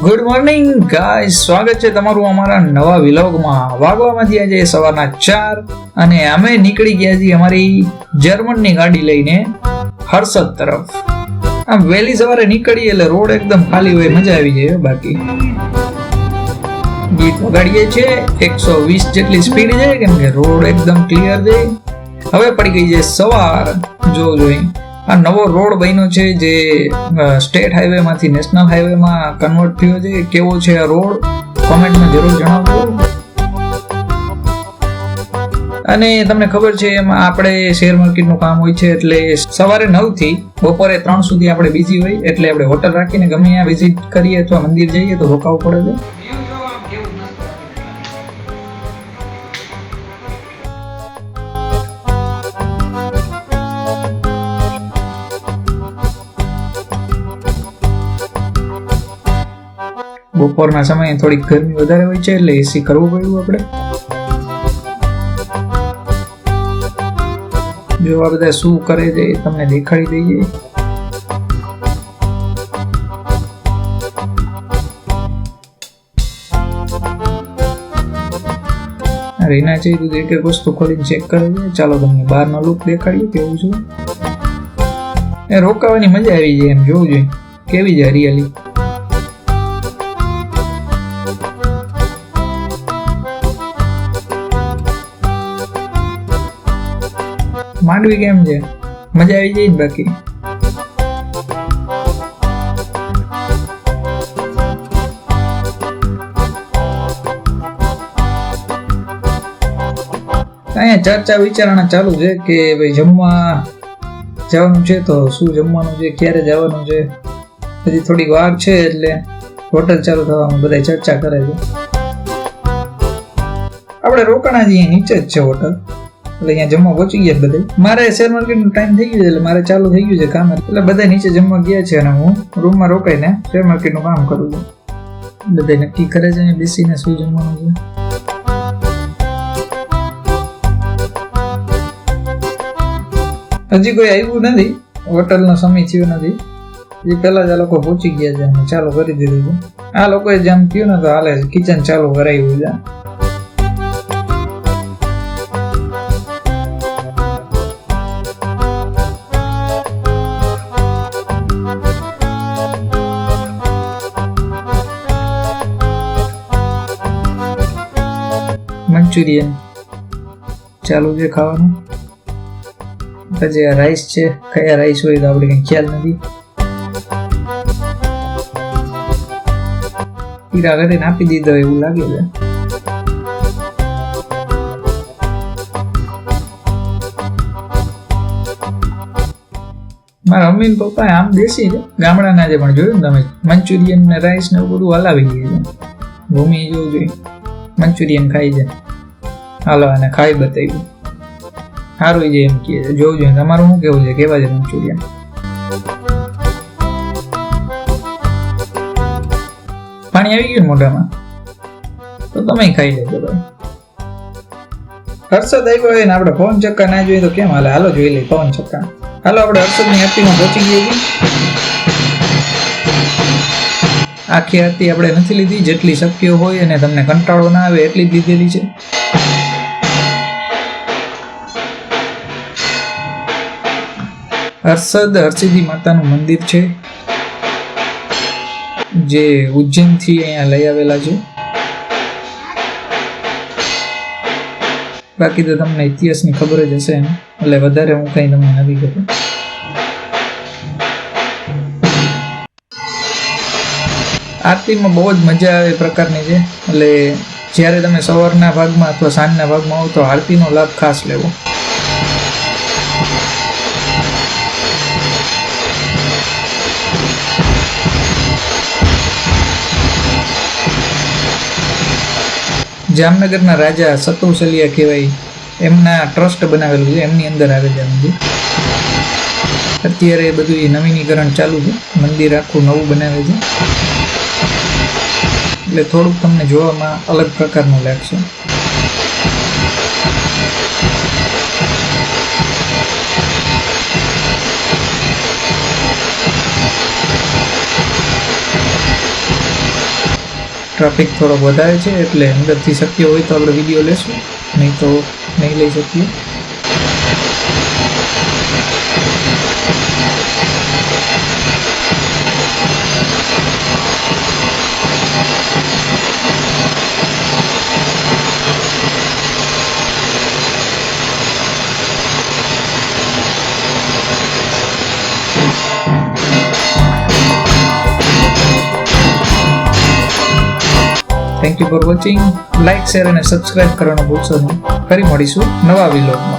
Good morning ગાય સ્વાગત છે તમારું અમારા નવા વિલોગમાં. વાગવામાંથી આજે સવારના ચાર અને અમે નીકળી ગયા છીએ અમારી જર્મનની ગાડી લઈને હર્ષદ તરફ. આમ વહેલી સવારે નીકળીએ એટલે રોડ એકદમ ખાલી હોય, મજા આવી જાય બાકી. ગીત વગાડીએ છીએ. એકસો વીસ જેટલી સ્પીડ છે કેમ કે રોડ એકદમ ક્લિયર છે. હવે પડી ગઈ છે સવાર. જો જોઈ. આ નવો રોડ બન્યો છે જે સ્ટેટ હાઈવે માંથી નેશનલ હાઈવે માં કન્વર્ટ થયો છે. કેવો છે આ રોડ? કોમેન્ટમાં જરૂર જણાવજો. અને તમને ખબર છે એમાં આપણે શેર માર્કેટનું કામ હોય છે એટલે સવારે નવથી બપોરે ત્રણ સુધી આપણે બિઝી હોય, એટલે આપણે હોટલ રાખીને ગમે ત્યાં વિઝિટ કરીએ અથવા મંદિર જઈએ તો રોકાવું પડે છે. બપોરના સમયે થોડીક ગરમી વધારે હોય છે, એટલે એસી કરવું પડ્યું આપણે. જો આ બધા શું કરે છે એ તમને દેખાડી દઈએ. રીના છે તું એક એક વસ્તુ ખોલીને ચેક કરી દે ચાલો તમને બહારનો લુક દેખાડીએ, કેવું છે. એ રોકાવાની મજા આવી જાય એમ, જોવું જોઈએ. કેવી છે હરિયાળી માંડવી કેમ છે? મજા આવી જાય બાકી. અહીંયા ચર્ચા વિચારણા ચાલુ છે કે ભાઈ જમવા જવાનું છે તો શું જમવાનું છે, ક્યારે જવાનું છે? હજી થોડીક વાર છે એટલે હોટલ ચાલુ થવાનું બધા ચર્ચા કરે છે. આપણે રોકાણા છીએ, નીચે જ છે હોટલ. એટલે અહીંયા જમવા પહોંચી ગયા બધે. મારે શેર માર્કેટનો ટાઈમ થઈ ગયો છે એટલે મારે ચાલુ થઈ ગયું છે કામ. એટલે બધા નીચે જમવા ગયા છે અને હું રૂમમાં રોકાઈને શેર માર્કેટનું કામ કરું છું. બધા નક્કી કરે છે બેસીને શું જમવાનું છે. હજી કોઈ આવ્યું નથી. હોટલનો સમય થયો નથી. એ પહેલા જ આ લોકો પહોંચી ગયા છે ચાલુ કરી દીધું છે. આ લોકોએ જેમ થયું ને તો હાલે કિચન ચાલુ કરાવ્યું છે. મંચુરિયન. ચાલુ છે ખાવાનું. પછી આ રાઈસ છે, કયા રાઈસ હોય તો આપણે કઈ ખ્યાલ નથી. પીરા કરીને આપી દીધો એવું લાગે છે. મારા મમ્મી ને પપ્પા આમ દેશી છે. ગામડાના જે પણ જોયું ને તમે, મંચુરિયન ને રાઈસ ને એવું બધું હલાવી ગયું છે. ભૂમિ જોવું જોઈએ. મંચુરિયન ખાઈ છે હાલો અને ખાઈ બતાવ્યું. સારું છે એમ કહે જોવું જોઈએ. તમારું શું કેવું છે? કેવા છે મંચુરિયન. પાણી આવી ગયું મોઢામાં? તો તમે ખાઈ લેજો ભાઈ હર્ષદ આવ્યો હોય ને, આપણે પવન ચક્કા ના જોઈએ તો કેમ હાલે? હાલો, જોઈ લઈએ પવન ચક્કા. હાલો, આપણે હર્ષદની હેપીમાં પહોંચી ગઈ આખી આરતી આપણે નથી લીધી. જેટલી શક્ય હોય અને તમને કંટાળો ના આવે એટલી જ લીધેલી છે. હર્ષદ હર્ષિદી માતાનું મંદિર છે, જે ઉજ્જૈનથી અહીંયા લઈ આવેલા છે. બાકી તો તમને ઇતિહાસની ખબર જ હશે એમ. એટલે વધારે હું કંઈ તમને નથી ખબર. આરતીમાં બહુ જ મજા આવે એ પ્રકારની છે. એટલે જ્યારે તમે સવારના ભાગમાં અથવા સાંજના ભાગમાં આવો તો આરતીનો લાભ ખાસ લેવો. જામનગરના રાજા સતુસલિયા કહેવાય. એમના ટ્રસ્ટ બનાવેલું છે, એમની અંદર આવે છે. મંદિર અત્યારે બધું નવીનીકરણ ચાલુ છે. મંદિર આખું નવું બનાવે છે. એટલે થોડુંક તમને જોવામાં અલગ પ્રકારનું લાગશે. ટ્રાફિક થોડોક વધારે છે એટલે અંદરથી શક્ય હોય તો આપણે વીડિયો લેશું. નહીં તો નહીં લઈ શકીએ. Thank you for watching like share અને સબસ્ક્રાઇબ કરવાનું ભૂલશો નહીં. ફરી મળીશું નવા વિલોગમાં